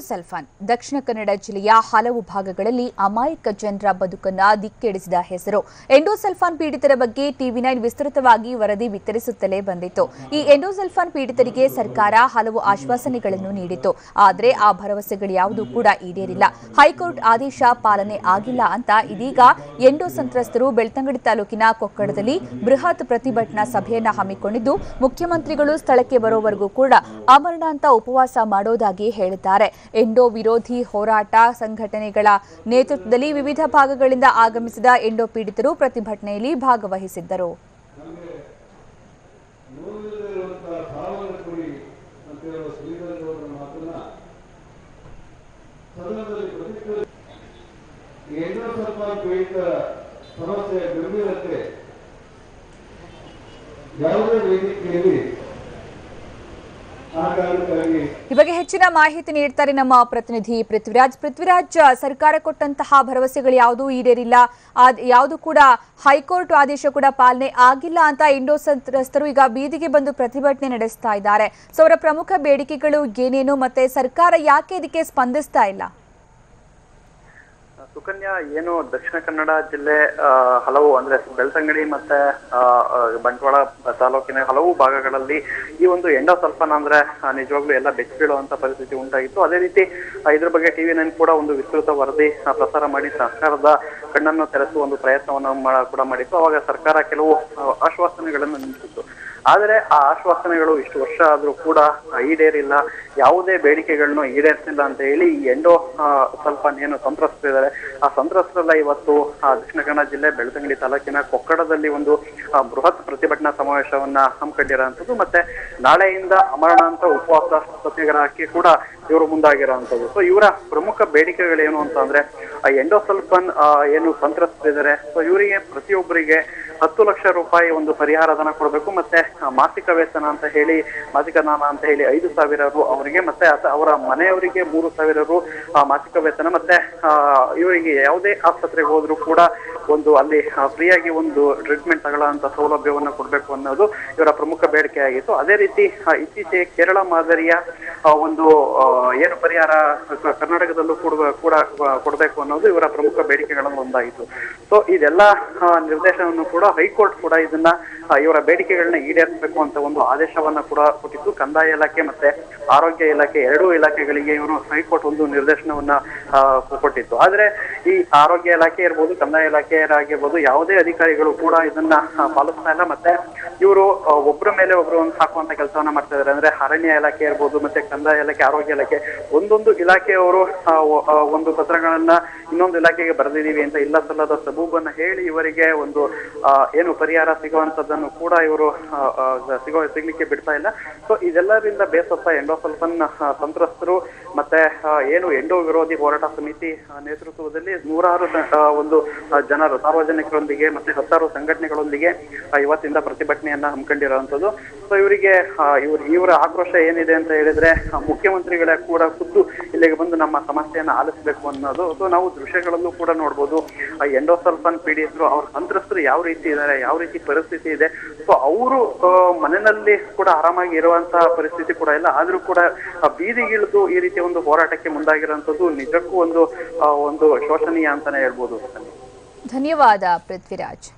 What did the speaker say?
Endosulfan Dakshina Kannada ಜಿಲ್ಲೆಯ ಹಲವು ಭಾಗಗಳಲ್ಲಿ ಅಮಾಯಕ ಜನರ ಬದುಕನ್ನ ದಿಕ್ಕೆಡಿಸಿದ ಹೆಸರು. ಎಂಡೋಸಲ್ಫಾನ್ ಪೀಡಿತರ ಬಗ್ಗೆ ಟಿವಿ ನೈನ್ ವಿಸ್ತೃತವಾಗಿ ವರದಿ ವಿತರಿಸುತ್ತಲೇ ಬಂದಿತ್ತು. ಈ ಎಂಡೋಸಲ್ಫಾನ್ ಪೀಡಿತರಿಗೆ ಸರ್ಕಾರ ಹಲವು ಆಶ್ವಾಸನೆಗಳನ್ನು ನೀಡಿತ್ತು. ಆದರೆ ಆ ಭರವಸೆಗಳು ಯಾವುದೂ ಕೂಡ ಈಡೇರಿಲ್ಲ. ಹೈಕೋರ್ಟ್ ಆದೇಶ ಪಾಲನೆ ಆಗಿಲ್ಲ ಅಂತ ಇದೀಗ ಎಂಡೋ ಸಂತ್ರಸ್ತರು ಬೆಳ್ತಂಗಡಿ ತಾಲೂಕಿನ ಕೊಕ್ಕಡದಲ್ಲಿ ಬೃಹತ್ ಪ್ರತಿಭಟನಾ ಸಭೆಯನ್ನ ಹಮ್ಮಿಕೊಂಡಿದ್ದು, ಮುಖ್ಯಮಂತ್ರಿಗಳು ಸ್ಥಳಕ್ಕೆ ಬರೋವರೆಗೂ ಕೂಡ ಅಮರಣಾಂತ ಉಪವಾಸ ಮಾಡೋದಾಗಿ ಹೇಳಿದ್ದಾರೆ. ಎಂಡೋ ವಿರೋಧಿ ಹೋರಾಟ ಸಂಘಟನೆಗಳ ನೇತೃತ್ವದಲ್ಲಿ ವಿವಿಧ ಭಾಗಗಳಿಂದ ಆಗಮಿಸಿದ ಎಂಡೋ ಪೀಡಿತರು ಪ್ರತಿಭಟನೆಯಲ್ಲಿ ಭಾಗವಹಿಸಿದ್ದರು. ಸಮಸ್ಯೆ ಯಾವುದೇ ಕೊಡಿ ಅಂತ ಹೇಳುವ ಶ್ರೀಧರನವರ ಮಾತನ್ನ ಸದನದಲ್ಲಿ ಪ್ರತಿಕ್ರಿಯೆ ಎಂಡೋ ಸ್ವಲ್ಪ ಪೀಡಿತ ಸಮಸ್ಯೆಯ ಗಂಭೀರತೆ ಯಾವುದೇ ವೇದಿಕೆಯಲ್ಲಿ ಆ ಕಾರಣಕ್ಕಾಗಿ ಈ ಬಗ್ಗೆ ಹೆಚ್ಚಿನ ಮಾಹಿತಿ ನೀಡ್ತಾರೆ ನಮ್ಮ ಪ್ರತಿನಿಧಿ ಪೃಥ್ವಿರಾಜ್. ಪೃಥ್ವಿರಾಜ್, ಸರ್ಕಾರ ಕೊಟ್ಟಂತಹ ಭರವಸೆಗಳು ಯಾವುದೂ ಈಡೇರಿಲ್ಲ. ಯಾವುದು ಕೂಡ ಹೈಕೋರ್ಟ್ ಆದೇಶ ಕೂಡ ಪಾಲನೆ ಆಗಿಲ್ಲ ಅಂತ ಇಂಡೋ ಸಂತ್ರಸ್ತರು ಈಗ ಬೀದಿಗೆ ಬಂದು ಪ್ರತಿಭಟನೆ ನಡೆಸ್ತಾ ಇದ್ದಾರೆ. ಸೊ ಅವರ ಪ್ರಮುಖ ಬೇಡಿಕೆಗಳು ಏನೇನು ಮತ್ತೆ ಸರ್ಕಾರ ಯಾಕೆ ಇದಕ್ಕೆ ಸ್ಪಂದಿಸ್ತಾ ಇಲ್ಲ? ಸುಕನ್ಯಾ ಏನು ದಕ್ಷಿಣ ಕನ್ನಡ ಜಿಲ್ಲೆ ಹಲವು ಅಂದ್ರೆ ಬೆಳ್ತಂಗಡಿ ಮತ್ತೆ ಬಂಟ್ವಾಳ ತಾಲೂಕಿನ ಹಲವು ಭಾಗಗಳಲ್ಲಿ ಈ ಒಂದು ಎಂಡೋಸಲ್ಫಾನ್ ಅಂದ್ರೆ ಆ, ನಿಜವಾಗ್ಲೂ ಎಲ್ಲ ಬೆಚ್ಚ ಬೀಳುವಂತ ಪರಿಸ್ಥಿತಿ ಉಂಟಾಗಿತ್ತು. ಅದೇ ರೀತಿ ಇದ್ರ ಬಗ್ಗೆ ಟಿವಿ ನೈನ್ ಕೂಡ ಒಂದು ವಿಸ್ತೃತ ವರದಿ ಪ್ರಸಾರ ಮಾಡಿ ಸರ್ಕಾರದ ಕಣ್ಣನ್ನು ತೆರೆಸುವ ಒಂದು ಪ್ರಯತ್ನವನ್ನು ಕೂಡ ಮಾಡಿತ್ತು. ಅವಾಗ ಸರ್ಕಾರ ಕೆಲವು ಆಶ್ವಾಸನೆಗಳನ್ನು ನೀಡಿತ್ತು. ಆದರೆ ಆ ಆಶ್ವಾಸನೆಗಳು ಇಷ್ಟು ವರ್ಷ ಆದ್ರೂ ಕೂಡ ಈಡೇರಿಲ್ಲ. ಯಾವುದೇ ಬೇಡಿಕೆಗಳನ್ನು ಈಡೇರಿಸಿಲ್ಲ ಅಂತ ಹೇಳಿ ಈ ಎಂಡೋ ಸ್ವಲ್ಪ ಏನು ಸಂತ್ರಸ್ತರಿದ್ದಾರೆ ಆ ಸಂತ್ರಸ್ತರೆಲ್ಲ ಇವತ್ತು ದಕ್ಷಿಣ ಕನ್ನಡ ಜಿಲ್ಲೆ ಬೆಳ್ತಂಗಡಿ ತಾಲೂಕಿನ ಕೊಕ್ಕಡದಲ್ಲಿ ಒಂದು ಬೃಹತ್ ಪ್ರತಿಭಟನಾ ಸಮಾವೇಶವನ್ನ ಹಮ್ಮಿಕೊಂಡಿರೋಂಥದ್ದು ಮತ್ತೆ ನಾಳೆಯಿಂದ ಅಮರಣಾಂತ ಉಪವಾಸ ಸತ್ಯಾಗ್ರಹಕ್ಕೆ ಕೂಡ ಇವರು ಮುಂದಾಗಿರೋಂಥದ್ದು ಸೊ ಇವರ ಪ್ರಮುಖ ಬೇಡಿಕೆಗಳೇನು ಅಂತ ಅಂದ್ರೆ ಆ, ಏನು ಸಂತ್ರಸ್ತರಿದ್ದಾರೆ ಸೊ ಇವರಿಗೆ ಪ್ರತಿಯೊಬ್ಬರಿಗೆ ಹತ್ತು ಲಕ್ಷ ರೂಪಾಯಿ ಒಂದು ಪರಿಹಾರ ಧನ ಕೊಡಬೇಕು, ಮತ್ತೆ ಮಾಸಿಕ ವೇತನ ಅಂತ ಹೇಳಿ, ಮಾಸಿಕ ದಾನ ಅಂತ ಹೇಳಿ ಐದು ಸಾವಿರ ರು ಅವರಿಗೆ, ಮತ್ತೆ ಅವರ ಮನೆಯವರಿಗೆ ಮೂರು ಸಾವಿರ ರು ಮಾಸಿಕ ವೇತನ, ಮತ್ತೆ ಇವರಿಗೆ ಯಾವುದೇ ಆಸ್ಪತ್ರೆಗೆ ಹೋದ್ರು ಕೂಡ ಒಂದು ಅಲ್ಲಿ ಫ್ರೀಯಾಗಿ ಒಂದು ಟ್ರೀಟ್ಮೆಂಟ್ ತಗೊಳ್ಳುವಂತ ಸೌಲಭ್ಯವನ್ನು ಕೊಡಬೇಕು ಅನ್ನೋದು ಇವರ ಪ್ರಮುಖ ಬೇಡಿಕೆ ಆಗಿತ್ತು. ಅದೇ ರೀತಿ ಇತ್ತೀಚೆಗೆ ಕೇರಳ ಮಾದರಿಯ ಒಂದು ಏನು ಪರಿಹಾರ ಕರ್ನಾಟಕದಲ್ಲೂ ಕೂಡ ಕೂಡ, ಕೊಡಬೇಕು ಅನ್ನೋದು ಇವರ ಪ್ರಮುಖ ಬೇಡಿಕೆಗಳಲ್ಲಿ ಒಂದಾಗಿತ್ತು ಸೊ ಇದೆಲ್ಲ ನಿರ್ದೇಶನವನ್ನು ಕೂಡ ಹೈಕೋರ್ಟ್ ಕೂಡ ಇದನ್ನ ಇವರ ಬೇಡಿಕೆಗಳನ್ನ ಈಡೇರಿಸಬೇಕು ಅಂತ ಒಂದು ಆದೇಶವನ್ನ ಕೂಡ ಕೊಟ್ಟಿದ್ದು. ಕಂದಾಯ ಇಲಾಖೆ ಮತ್ತೆ ಆರೋಗ್ಯ ಇಲಾಖೆ ಎರಡೂ ಇಲಾಖೆಗಳಿಗೆ ಇವರು ಹೈಕೋರ್ಟ್ ಒಂದು ನಿರ್ದೇಶನವನ್ನ ಕೊಟ್ಟಿತ್ತು ಆದ್ರೆ ಈ ಆರೋಗ್ಯ ಇಲಾಖೆ ಇರ್ಬೋದು, ಕಂದಾಯ ಇಲಾಖೆ ಆಗಿರ್ಬೋದು ಯಾವುದೇ ಅಧಿಕಾರಿಗಳು ಕೂಡ ಇದನ್ನ ಪಾಲಿಸ್ತಾ ಇಲ್ಲ. ಮತ್ತೆ ಇವರು ಒಬ್ಬರ ಮೇಲೆ ಒಬ್ರು ಒಂದು ಹಾಕುವಂತ ಕೆಲಸವನ್ನ ಮಾಡ್ತಾ ಇದ್ದಾರೆ ಅಂದ್ರೆ ಅರಣ್ಯ ಇಲಾಖೆ ಇರ್ಬೋದು, ಮತ್ತೆ ಕಂದಾಯ ಇಲಾಖೆ, ಆರೋಗ್ಯ ಇಲಾಖೆ, ಒಂದೊಂದು ಇಲಾಖೆಯವರು ಒಂದು ಪತ್ರಗಳನ್ನ ಇನ್ನೊಂದು ಇಲಾಖೆಗೆ ಬರೆದಿದ್ದೀವಿ ಅಂತ ಇಲ್ಲ ಸಲ್ಲದ ಸಬೂಬನ್ನ ಹೇಳಿ ಇವರಿಗೆ ಒಂದು ಏನು ಪರಿಹಾರ ಸಿಗುವಂತದ್ದನ್ನು ಕೂಡ ಇವರು ಸಿಗೋ, ಸಿಗ್ಲಿಕ್ಕೆ ಬಿಡ್ತಾ ಇಲ್ಲ. ಸೊ ಇದೆಲ್ಲರಿಂದ ಬೇಸತ್ತ ಎಂಡೋಸಲ್ಫನ್ ಸಂತ್ರಸ್ತರು ಮತ್ತೆ ಏನು ಎಂಡೋ ವಿರೋಧಿ ಹೋರಾಟ ಸಮಿತಿ ನೇತೃತ್ವದಲ್ಲಿ ನೂರಾರು ಒಂದು ಜನರು, ಸಾರ್ವಜನಿಕರೊಂದಿಗೆ ಮತ್ತೆ ಹತ್ತಾರು ಸಂಘಟನೆಗಳೊಂದಿಗೆ ಇವತ್ತಿಂದ ಪ್ರತಿಭಟನೆಯನ್ನ ಹಮ್ಮಿಕೊಂಡಿರುವಂತದ್ದು ಸೊ ಇವರಿಗೆ ಇವರು, ಇವ್ರ ಆಕ್ರೋಶ ಏನಿದೆ ಅಂತ ಹೇಳಿದ್ರೆ ಮುಖ್ಯಮಂತ್ರಿಗಳೇ ಕೂಡ ಖುದ್ದು ಇಲ್ಲಿಗೆ ಬಂದು ನಮ್ಮ ಸಮಸ್ಯೆಯನ್ನು ಆಲಿಸಬೇಕು ಅನ್ನೋದು. ಸೊ ನಾವು ದೃಶ್ಯಗಳಲ್ಲೂ ಕೂಡ ನೋಡ್ಬೋದು. ಎಂಡೋಸಲ್ಫನ್ ಪೀಡಿತರು ಅವ್ರ ಸಂತ್ರಸ್ತರು ಯಾವ ರೀತಿ ಇದ್ದಾರೆ ಯಾವ ರೀತಿ ಪರಿಸ್ಥಿತಿ ಇದೆ ಸೊ ಅವರು ಮನೆಯಲ್ಲಿ ಕೂಡ ಆರಾಮಾಗಿ ಇರುವಂತಹ ಪರಿಸ್ಥಿತಿ ಕೂಡ ಇಲ್ಲ. ಆದ್ರೂ ಕೂಡ ಬೀದಿಗಿಳಿದು ಈ ರೀತಿಯ ಒಂದು ಹೋರಾಟಕ್ಕೆ ಮುಂದಾಗಿರುವಂತದ್ದು ನಿಜಕ್ಕೂ ಒಂದು ಒಂದು ಶೋಷಣೀಯ ಅಂತಾನೆ ಹೇಳ್ಬೋದು. ಧನ್ಯವಾದ, ಪೃಥ್ವಿರಾಜ್.